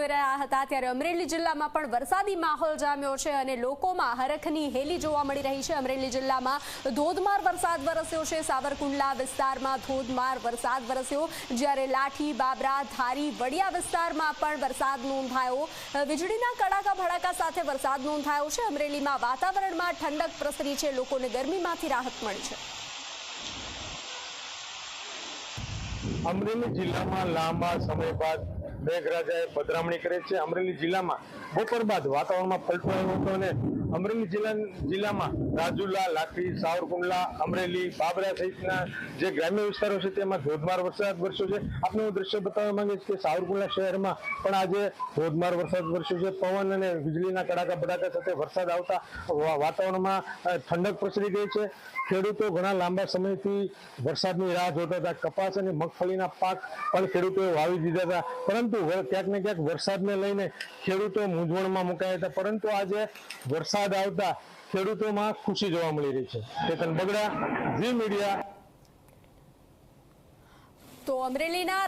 જોઈ રહ્યા હતા ત્યારે અમરેલી જિલ્લામાં પણ વરસાદી માહોલ જામ્યો છે અને લોકોમાં હરખની હેલી જોવા મળી રહી છે. અમરેલી જિલ્લામાં ધોધમાર વરસાદ વરસ્યો છે. સાવરકુંડલા વિસ્તારમાં ધોધમાર વરસાદ વરસ્યો. જ્યારે લાઠી, બાબરા, ધારી, વડિયા વિસ્તારમાં પણ વરસાદ નોંધાયો. વીજળીના કડાકા ભડાકા સાથે વરસાદ નોંધાયો છે. અમરેલીમાં વાતાવરણમાં ઠંડક પ્રસરી છે. લોકોને ગરમીમાંથી રાહત મળી છે. અમરેલી જિલ્લામાં લાંબા સમય બાદ મેઘરાજાએ પધરામણી કરી છે. અમરેલી જિલ્લામાં બપોર બાદ વાતાવરણમાં પલટો આવ્યો હતો અને અમરેલી જિલ્લા જિલ્લામાં રાજુલા લાઠી સાવરકુંડલા અમરેલી, બાબરા સહિતના જે ગ્રામ્ય વિસ્તારો છે તેમાં ધોધમાર વરસાદ વરસ્યો છે. આપણે હું દ્રશ્ય બતાવવા માંગીશ કે સાવરકુંડલા શહેરમાં પણ આજે ધોધમાર વરસાદ વરસ્યો છે. પવન અને વીજળીના કડાકા બડાકા સાથે વરસાદ આવતા વાતાવરણમાં ઠંડક પ્રસરી ગઈ છે. ખેડૂતો ઘણા લાંબા સમયથી વરસાદની રાહ જોતા હતા. કપાસ અને મગફળીના પાક પણ ખેડૂતોએ વાવી દીધા હતા. પરંતુ ક્યાંક ને ક્યાંક વરસાદને લઈને ખેડૂતો મૂંઝવણમાં મુકાયા હતા. પરંતુ આજે વરસાદ આવતા ખેડૂતોમાં ખુશી જોવા મળી રહી છે. Chetan Bagda Zee Media. તો અમરેલીના